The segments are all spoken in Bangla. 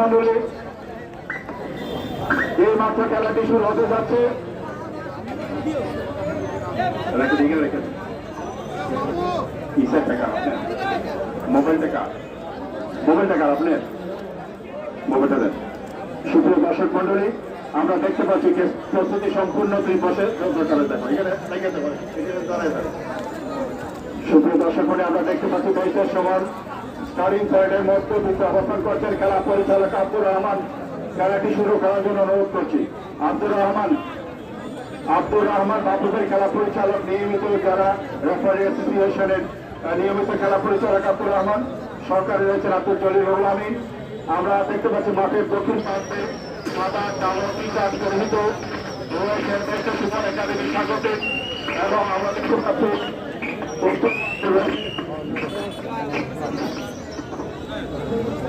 মন্ডলী এই মাত্র খেলাটি শুরু হতে যাচ্ছে। দর্শক মন্ডলী আমরা দেখতে পাচ্ছি যে প্রস্তুতি সম্পূর্ণ দুই বসে করে দেখো, এখানে। সুপ্রিয় দর্শক মন্ডলী আমরা দেখতে পাচ্ছি বৈশের সমান স্টারিং পয়েন্টের মধ্যে বুকে অবস্থান করছেন খেলা পরিচালক আব্দুর রহমান। খেলাটি শুরু করার জন্য অনুরোধ করছি। আব্দুর রহমান আব্দুর রহমান বাবুদের খেলা পরিচালক নিয়মিত যারা রেফারি অ্যাসোসিয়েশনের নিয়মিত খেলা পরিচালক আব্দুর রহমান সরকারি রয়েছেন আব্দুল জলিল রহমানি আমরা দেখতে পাচ্ছি মাঠের দক্ষিণ প্রান্তে সাদা কালো টি শার্ট পরিহিত এবং আমরা দেখতে পাচ্ছি প্রস্তুত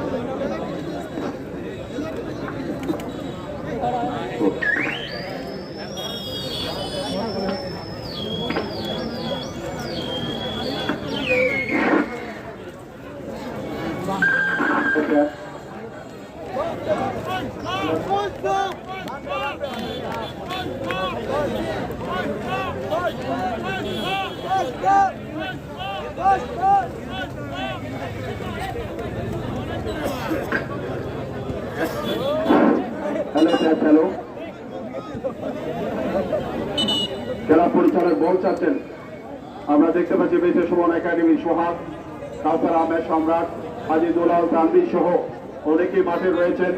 Okay. স্যার হ্যালো খেলা পরিচালক বল চাচ্ছেন আমরা দেখতে পাচ্ছি সুমন একাডেমি, সোহাগ সম্রাট, হাজি সহ মাঠে রয়েছেন।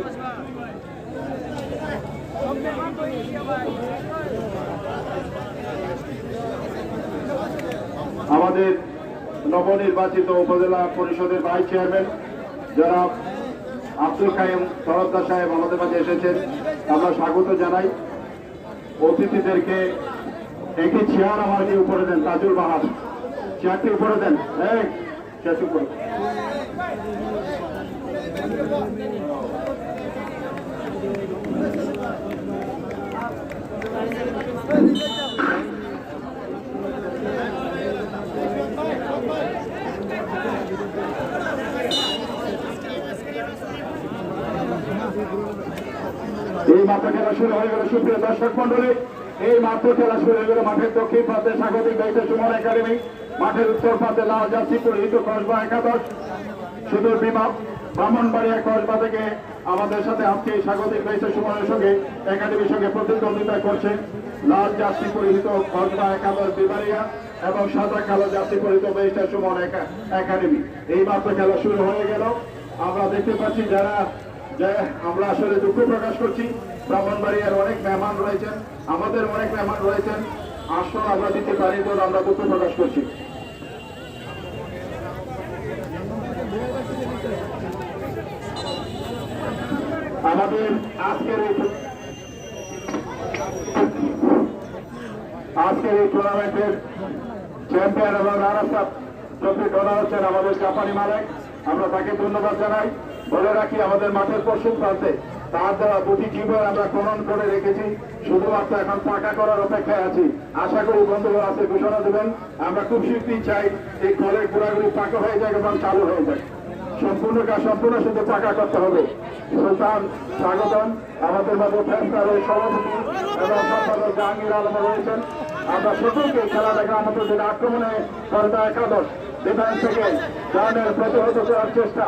আমাদের নবনির্বাচিত উপজেলা পরিষদের ভাইস চেয়ারম্যান যারা আব্দুল কাইম তরফদার সাহেব আমাদের মাঝে এসেছেন। আমরা স্বাগত জানাই। অতিথিদেরকে একটি চেয়ার আমাকে উপরে দেন, তাজুল বাহার। চেয়ারটি উপরে দেন। হ্যাঁ চেয়ারটি উপরে। এই মাত্র খেলা শুরু হয়ে গেল। সুপ্রিয় দর্শক মন্ডলী এই মাত্র খেলা শুরু হয়ে গেল মাঠের দক্ষিণ প্রান্তে স্বাগতিক দায়িত্ব সুমন একাডেমি। মাঠের উত্তর প্রান্তে লাল জার্সি পরিহিত কসবা একাদশ। সুদূর বিমা ব্রাহ্মণবাড়িয়া কসবা থেকে আমাদের সাথে আজকে এই স্বাগতিক দায়িত্ব সুমনের সঙ্গে, একাডেমির সঙ্গে প্রতিদ্বন্দ্বিতা করছে। লাল জার্সি পরিহিত কসবা একাদশ বিবারিয়া এবং সাদা কালো জার্সি পরিহিত বেস্টার সুমন একা- একাডেমি। এই মাত্র খেলা শুরু হয়ে গেল। আমরা দেখতে পাচ্ছি যারা আমরা আসলে দুঃখ প্রকাশ করছি। ব্রাহ্মণবাড়িয়ার অনেক মেহমান রয়েছেন, আমাদের অনেক মেহমান রয়েছেন। আসন, আমরা দিতে পারি তো আমরা দুঃখ প্রকাশ করছি। আমাদের আজকের এই আজকের এই টুর্নামেন্টের চ্যাম্পিয়ন এবং রানার্স আপ ট্রফি ডলার হচ্ছেন আমাদের জাপানি মালিক, আমরা তাকে ধন্যবাদ জানাই। বলে রাখি, আমাদের মাঠের পশ্চিম প্রান্তে তার দ্বারা দুটি জীবন আমরা খনন করে রেখেছি, শুধুমাত্র এখন পাকা করার অপেক্ষায় আছি। আশা করি বন্ধুরা আছে ঘোষণা দেবেন, আমরা খুব শীঘ্রই চাই এই কলের গোড়াগুলি পাকা হয়ে যায় এবং চালু হয়ে যায় সম্পূর্ণ কাজ সম্পূর্ণ শুধু পাকা করতে হবে। সুলতান, স্বাগতম। আমাদের মাঝে ফ্যান্সারের সভাপতি এবং জাহাঙ্গীর আলম রয়েছেন। আমরা সকলকে খেলা দেখা আমাদের আক্রমণে কর্তা একাদশ ডিফেন্স থেকে রানের প্রতিহত করার চেষ্টা।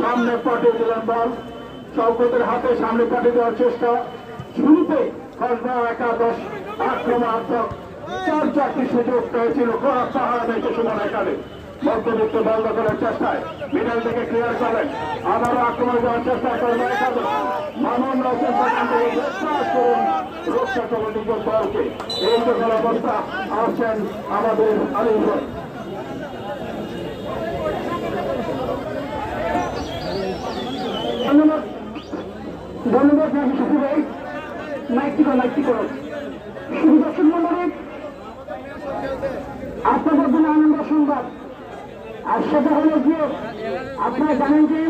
সামনে পাঠিয়ে দিলেন বল। চৌকতের হাতে সামনে পাঠিয়ে দেওয়ার চেষ্টা। শুরুতে একাদশ আক্রমণাত্মক। চার চারটি সুযোগ পেয়েছিল খোরাক পাহাড়া দেখে চেষ্টায় মিডল থেকে ক্লিয়ার করেন। আবারও আক্রমণ করার চেষ্টা করবে একাদশ। গ্রেপ্তার করুন। রক্ষা করুন নিজের দলকে। এই যখন অবস্থা, আসছেন আমাদের আলিম ভাই। ধন্যবাদ ধন্যবাদ রাজি শফি ভাই মাইকটি করো মাইকটি করো শুধু দর্শক মন্ডলী আপনাদের জন্য আনন্দ সংবাদ। আর সেটা হলো যে আপনারা জানেন যে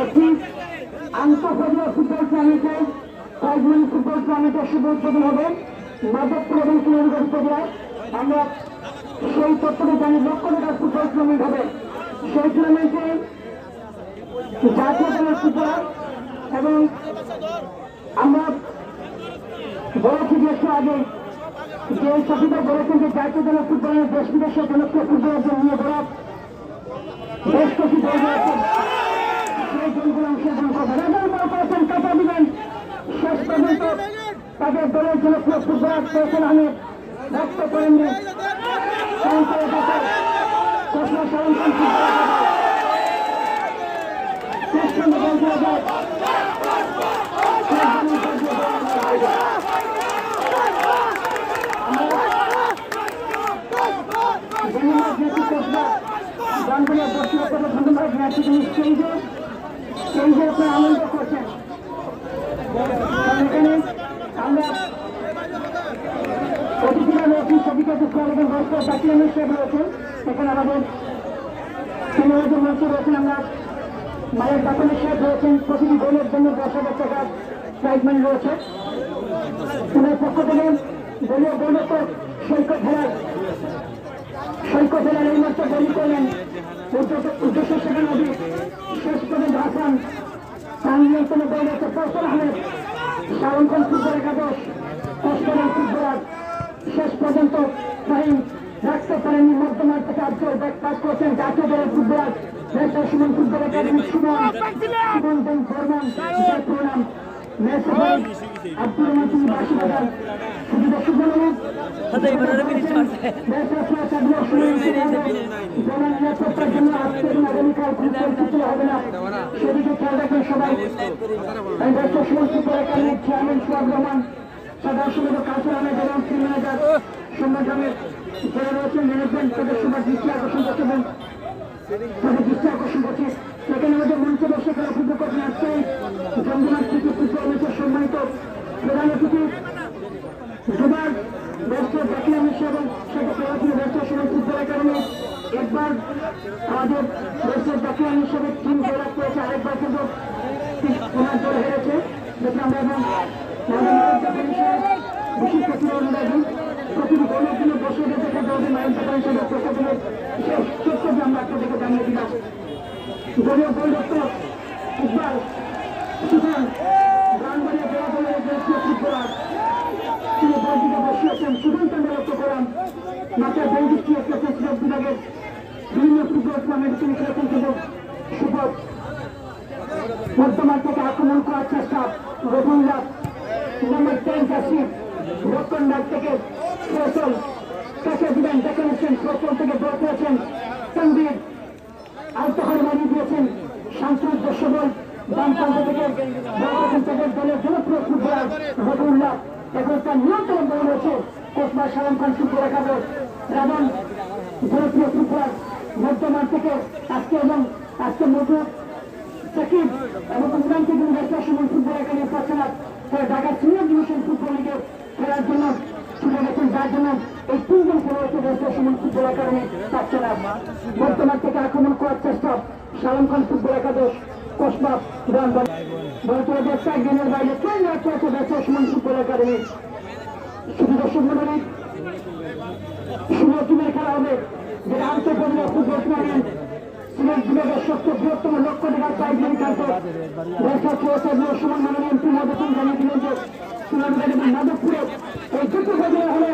একটি আন্তঃপরিবার ফুটবল টুর্নামেন্টে কয়েকজন ফুটবল টুর্নামেন্টের শুভ উদ্বোধন হবে। মাধবপুর এবং কিলোমিটার উপজেলায় আমরা সেই তথ্যটা জানি লক্ষ টাকার ফুটবল টুর্নামেন্ট হবে। সেই টুর্নামেন্টে জাতীয় দলের ফুটবলার এবং আমরা বলেছি যে আগে যে সচিবা বলেছেন যে জাতীয় দলের ফুটবলের দেশ বিদেশের জনপ্রিয় ফুটবলারদের নিয়ে বলা বেশ কিছু দল রয়েছে সেই দলগুলো অংশগ্রহণ করবে করেছেন কাটা দিবেন শেষ পর্যন্ত তাদের দলের জনপ্রিয় ফুটবলার ফেসল আহমেদ রক্ত করেননি সঞ্চয় দাতা কৃষ্ণ সারণ কৃষ্ণ বল দেওয়া যায় ধন্যবাদ জ্ঞাতি কৃষ্ণা গানগুলো বসিয়ে করে ধন্যবাদ জ্ঞাতি তিনি স্টেজে স্টেজে আপনার আনন্দ করছেন কারণ এখানে আমরা অতিথিরা রয়েছেন সবিতা দুঃখাল জাতীয় অনুষ্ঠান আমাদের মঞ্চে রয়েছেন, আমরা মায়ের দাপনের সাহেব রয়েছেন প্রতিটি গোলের জন্য দশ হাজার শেষ শেষ পর্যন্ত ফাহিম রাখতে পারেননি মধ্যমার থেকে আব্দুল ব্যাক পাস করেছেন জাতীয় দলের footballer national Suman football academy Suman. Suman দেন বর্মন প্রণাম। ম্যাচ আব্দুর রহমান তিনি বাসী বাজার শুধু দর্শক বলবেন নিরাপত্তার জন্য আজকে এবং আগামীকাল কোনো না। সেদিকে খেয়াল রাখবেন সবাই। চেয়ারম্যান সোহাগ রহমান সাধারণ সম্পাদক কাউন্সিল আহমেদ এবং টিম ম্যানেজার গ্রামের যারা রয়েছেন ম্যানেজমেন্ট তাদের সবার দৃষ্টি আকর্ষণ করতে এবং তাদের আকর্ষণ করছে সেখানে আমাদের মঞ্চে খেলা ফুটবল করছেন থেকে প্রধান অতিথি। দুবার ব্যস্ত দেখলাম এবং সেটা খেলাধুলো ব্যস্ত সময় ফুটবল একাডেমি একবার আমাদের ব্যস্ত দেখলাম হিসেবে টিম জয়লাভ করেছে, আরেকবার কিন্তু ওনার প্রতিভা দলীয় রক্ষক ইকবাল ব্রাহ্মণের দেওয়া দলের জাতীয় ফুটবলার তিনি বলটিকে বসিয়েছেন সুদন্ত আমরা লক্ষ্য করলাম মাথায় বৈদিক এসেছে বিভাগের বিভিন্ন ফুটবল টুর্নামেন্ট তিনি খেলেছেন কিন্তু সুপথ বর্তমান থেকে আক্রমণ করার চেষ্টা রবুল্লাহ নম্বর টেন কাশিফ রক্ষণবাগ থেকে ফসল কাকে দিবেন, দেখে নিচ্ছেন, ফসল থেকে বল করেছেন তানভীর আলতোহার মারিয়ে দিয়েছেন শান্তির দর্শবল আজকে এবং আজকে মধ্যে সাকিব এবং ইমরান থেকে ব্যবসার সময় football academy Dhaka senior football লিগে খেলার জন্য চলে যার জন্য এই তিনজন খেলোয়াড়কে ব্যবসার সময় ফুটবল একাডেমি পাচ্ছে না বর্তমান থেকে আক্রমণ করার চেষ্টা। সালাম খান ফুটবল একাদশ, কসবা রানবান বলতে ব্যবসা গেমের বাইরে কেউ না চলছে ব্যবসার সময় ফুটবল একাডেমি শুধু দর্শক মন্ডলী, ষোলো টিমের খেলা হবে, যেটা আন্তঃপরিবার ফুটবল টুর্নামেন্ট সিলেট বিভাগের সবচেয়ে বৃহত্তম লক্ষ্য টাকার প্রাইজ ব্যবসা চলছে সমান মাননীয় এমপি মদতন জানিয়ে দিলেন মাধবপুরে এই দুটো হলে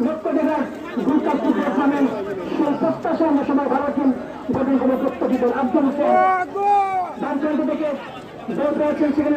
লক্ষ টাকার গুলকাপ ফুটবল টুর্নামেন্ট সেই প্রত্যাশা আমরা সবাই ভালো টিম গঠন করে প্রত্যাশিত আব্দুল হোসেন থেকে দৌড় পেয়েছেন সেখানে